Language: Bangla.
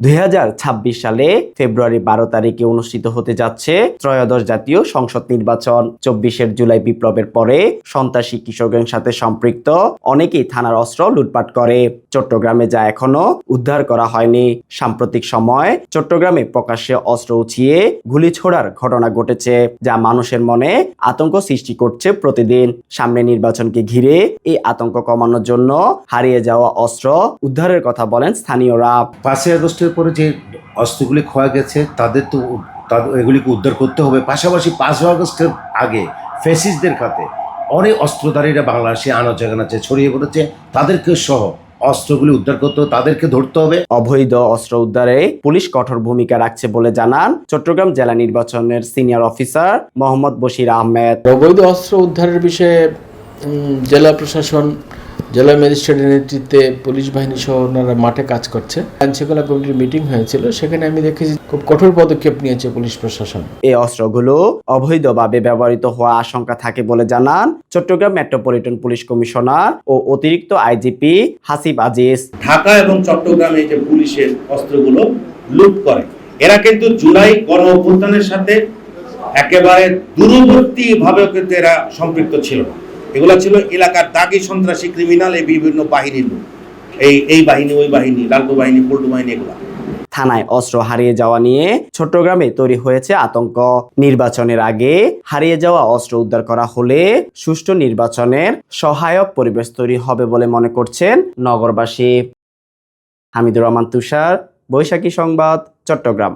দুই হাজার ছাব্বিশ সালে ফেব্রুয়ারি বারো তারিখে অনুষ্ঠিত হতে যাচ্ছে ত্রয়োদশ জাতীয় সংসদ নির্বাচন। চব্বিশের জুলাই বিপ্লবের পরে সন্ত্রাসী কিশোরগঞ্জ সাথে সম্পৃক্ত অনেকেই থানার অস্ত্র লুটপাট করে। চট্টগ্রামে যা এখনও উদ্ধার করা হয়নি। সাম্প্রতিক সময় চট্টগ্রামে প্রকাশ্যে অস্ত্র উঠিয়ে গুলি ছোড়ার ঘটনা ঘটেছে, যা মানুষের মনে আতঙ্ক সৃষ্টি করছে প্রতিদিন। সামনে নির্বাচনকে ঘিরে এই আতঙ্ক কমানোর জন্য হারিয়ে যাওয়া অস্ত্র উদ্ধারের কথা বলেন স্থানীয়রা। পাঁচই আগস্টের পরে যে অস্ত্রগুলি খোয়া গেছে তাদের তো তাদের এগুলিকে উদ্ধার করতে হবে। পাশাপাশি পাঁচই আগস্টের আগে ফেসিসদের খাতে অনেক অস্ত্রধারীরা বাংলাদেশে আনাচে কানাচে ছড়িয়ে পড়েছে। তাদেরকে সহ অস্ত্রগুলি উদ্ধার করতে তাদেরকে ধরতে হবে। অবৈধ অস্ত্র উদ্ধারে পুলিশ কঠোর ভূমিকা রাখছে বলে জানান চট্টগ্রাম জেলা নির্বাচনের সিনিয়র অফিসার মোহাম্মদ বশির আহমেদ। অবৈধ অস্ত্র উদ্ধারের বিষয়ে জেলা প্রশাসন জেলা ম্যাজিস্ট্রেটের নেতৃত্বে পুলিশ বাহিনী সহ ওনারা মাঠে কাজ করছে। আইনশৃঙ্খলা কমিটির মিটিং হয়েছিল সেখানে আমি দেখেছি খুব কঠোর পদক্ষেপ নিয়েছে পুলিশ প্রশাসন। এই অস্ত্রগুলো অবৈধভাবে ব্যবহৃত হওয়ার আশঙ্কা থাকে বলে জানান চট্টগ্রাম মেট্রোপলিটন পুলিশ কমিশনার ও অতিরিক্ত আইজিপি হাসিব আজিজ। ঢাকা এবং চট্টগ্রামে যে পুলিশের অস্ত্রগুলো লুট করে এরা কিন্তু জুলাই গণ অভ্যুত্থানের সাথে একেবারে দূরবর্তী ভাবে কিন্তু এরা সম্পৃক্ত ছিল না। এগুলো ছিল এলাকার দাগি সন্ত্রাসী ক্রিমিনাল এই বিভিন্ন বাহিনীর লোক। এই এই বাহিনী, ওই বাহিনী লালটু বাহিনী, পল্টু বাহিনী, এগুলা। থানায় অস্ত্র হারিয়ে যাওয়া নিয়ে চট্টগ্রামে তৈরি হয়েছে আতঙ্ক। নির্বাচনের আগে হারিয়ে যাওয়া অস্ত্র উদ্ধার করা হলে সুষ্ঠু নির্বাচনের সহায়ক পরিবেশ তৈরি হবে বলে মনে করছেন নগরবাসী। হামিদুর রহমান তুষার, বৈশাখী সংবাদ, চট্টগ্রাম।